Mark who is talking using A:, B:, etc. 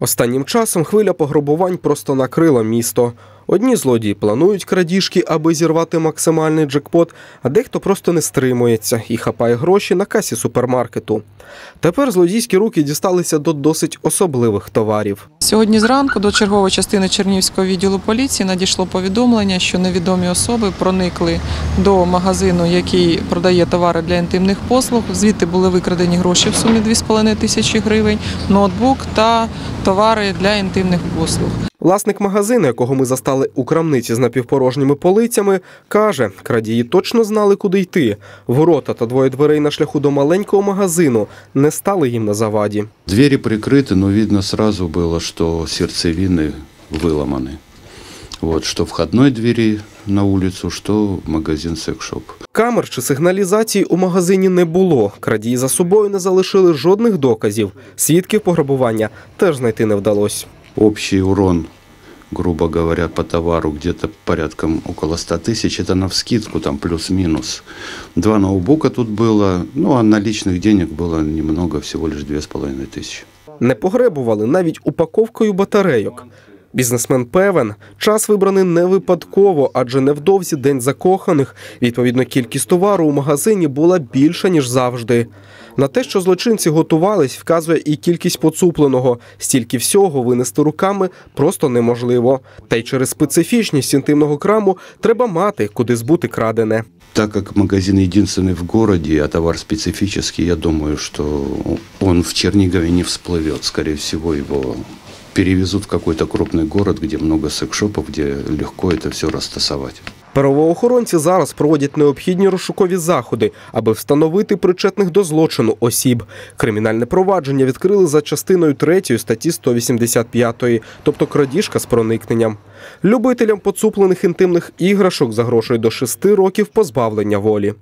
A: Останнім часом хвиля пограбувань просто накрила місто. Одні злодії планують крадіжки, аби зірвати максимальний джекпот, а дехто просто не стримується і хапає гроші на касі супермаркету. Тепер злодійські руки дісталися до досить особливих товарів.
B: Сьогодні зранку до чергової частини Чернівського відділу поліції надійшло повідомлення, що невідомі особи проникли до магазину, який продає товари для інтимних послуг. Звідти були викрадені гроші в сумі 2,5 тисячі гривень, ноутбук та товари для інтимних послуг.
A: Власник магазину, якого ми застали у крамниці з напівпорожніми полицями, каже, крадії точно знали, куди йти. Ворота та двоє дверей на шляху до маленького магазину не стали їм на заваді.
C: Двери прикрыты, но видно сразу было, что сердцевины выломаны. Вот, что входной двери на улицу, что магазин секшоп.
A: Камер чи сигналізації у магазині не було. Крадії за собою не залишили жодних доказів. Свідків пограбування теж знайти не вдалося.
C: Общий урон, грубо говоря, по товару где-то порядком около 100 тысяч. Это навскидку, там плюс-минус. Два ноутбука тут было, ну а наличных денег было немного, всего лишь 2,5 тысячи.
A: Не погребували навіть упаковкою батарейок. Бізнесмен певен, час вибраний не випадково, адже невдовзі день закоханих. Відповідно, кількість товару у магазині була більша ніж завжди. На те, що злочинці готувались, вказує і кількість поцупленого. Стільки всього винести руками просто неможливо. Та й через специфічність інтимного краму треба мати, куди збути крадене.
C: Так как магазин единственный в городе, а товар специфический, я думаю, что он в Чернигове не всплывет. Скорее всего, его перевезут в какой-то крупный город, где много секшопов, где легко это все растасовать.
A: Правоохоронці зараз проводять необхідні розшукові заходи, аби встановити причетних до злочину осіб. Кримінальне провадження відкрили за частиною 3 статті 185, тобто крадіжка з проникненням. Любителям поцуплених інтимних іграшок загрошує до 6 років позбавлення волі.